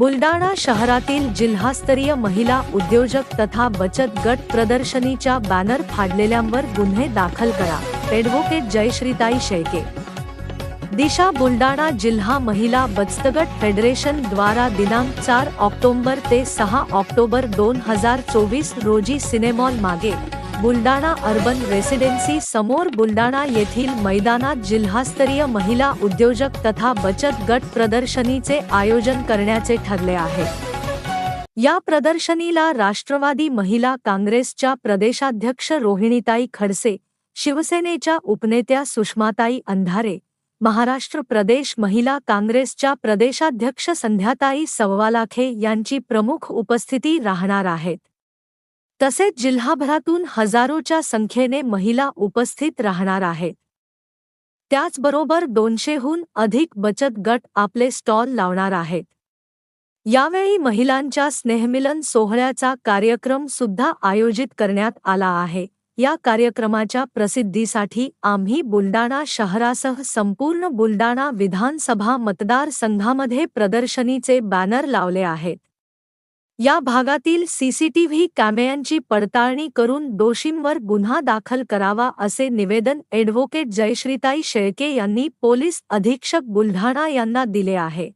बुलडाणा शहरातील जिल्हास्तरीय महिला उद्योजक तथा बचत गट प्रदर्शनीच्या बॅनर फाडलेल्यांवर गुन्हे दाखल करा. ॲडव्होकेट जयश्रीताई शेळके. दिशा बुलडाणा जिल्हा महिला बचतगट फेडरेशन द्वारा दिनांक चार ऑक्टोबर ते सहा ऑक्टोबर दोन हजार चोवीस रोजी सिनेमॉल मागे. बुलडाणा अर्बन रेसिडेन्सी समोर बुलडाणा येथील मैदानात जिल्हास्तरीय महिला उद्योजक तथा बचत गट प्रदर्शनीचे आयोजन करण्याचे ठरले आहे. या प्रदर्शनीला राष्ट्रवादी महिला काँग्रेसच्या प्रदेशाध्यक्ष रोहिणीताई खडसे शिवसेनेच्या उपनेत्या सुषमाताई अंधारे महाराष्ट्र प्रदेश महिला काँग्रेसच्या प्रदेशाध्यक्ष संध्याताई सव्वालाखे यांची प्रमुख उपस्थिती राहणार आहेत. तसेच जिल्हाभरातून हजारोच्या संख्येने महिला उपस्थित राहणार आहेत. त्याचबरोबर दोनशेहून अधिक बचत गट आपले स्टॉल लावणार आहेत. यावेळी महिलांच्या स्नेहमिलन सोहळ्याचा कार्यक्रम सुद्धा आयोजित करण्यात आला आहे. या कार्यक्रमाच्या प्रसिद्धीसाठी आम्ही बुलडाणा शहरासह संपूर्ण बुलडाणा विधानसभा मतदारसंघामध्ये प्रदर्शनीचे बॅनर लावले आहेत. या भागातील सीसीटीव्ही कॅमेऱ्यांची पडताळणी करून दोषींवर गुन्हा दाखल करावा असे निवेदन ॲडव्होकेट जयश्रीताई शेळके यांनी पोलीस अधीक्षक बुलढाणा यांना दिले आहे.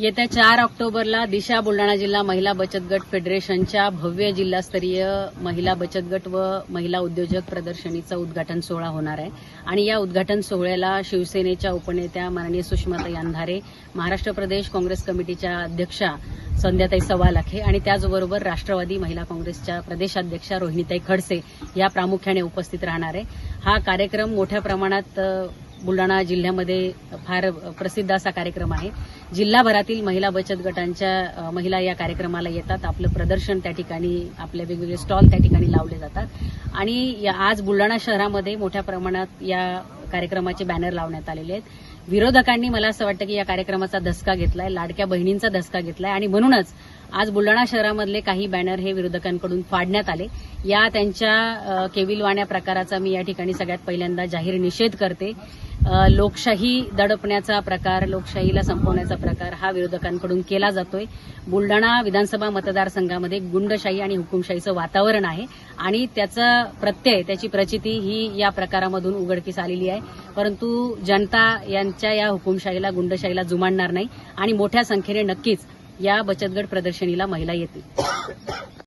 येत्या चार ऑक्टोबरला दिशा बुलढाणा जिल्हा महिला बचत गट फेडरेशनच्या भव्य जिल्हास्तरीय महिला बचत गट व महिला उद्योजक प्रदर्शनीचा उद्घाटन सोहळा होणार आहे. आणि या उद्घाटन सोहळ्याला शिवसेनेच्या उपनेत्या माननीय सुषमाताई अंधारे महाराष्ट्र प्रदेश काँग्रेस कमिटीच्या अध्यक्षा संध्याताई सवालाखे आणि त्याचबरोबर राष्ट्रवादी महिला काँग्रेसच्या प्रदेशाध्यक्षा रोहिणीताई खडसे या प्रामुख्याने उपस्थित राहणार आहे. हा कार्यक्रम मोठ्या प्रमाणात बुलढाणा जिल्ह्यामध्ये फार प्रसिद्ध असा कार्यक्रम आहे. जिल्हाभरातील महिला बचत गटांच्या महिला या कार्यक्रमाला येतात. आपलं प्रदर्शन त्या ठिकाणी आपले वेगवेगळे स्टॉल त्या ठिकाणी लावले जातात. आणि या- आज बुलढाणा शहरामध्ये मोठ्या प्रमाणात या कार्यक्रमाचे बॅनर लावण्यात आलेले आहेत. विरोधकांनी मला असं वाटतं की या कार्यक्रमाचा धसका घेतलाय लाडक्या बहिणींचा धसका घेतलाय आणि म्हणूनच आज बुलढाणा शहरामधले काही बॅनर हे विरोधकांकडून फाडण्यात आले. या त्यांच्या केविलवाण्या प्रकाराचा मी या ठिकाणी सगळ्यात पहिल्यांदा जाहीर निषेध करते. लोकशाही दडपण्याचा प्रकार लोकशाहीला संपवण्याचा प्रकार हा विरोधकांकडून केला जातोय. बुलढाणा विधानसभा मतदारसंघामध्ये गुंडशाही आणि हुकुमशाहीचं वातावरण आहे आणि त्याचा प्रत्यय त्याची प्रचिती ही या प्रकारामधून उघडकीस आलेली आहे. परंतु जनता यांच्या या हुकुमशाहीला गुंडशाहीला जुमानणार नाही आणि मोठ्या संख्येने नक्कीच या बचतगट प्रदर्शनीला महिला येतील.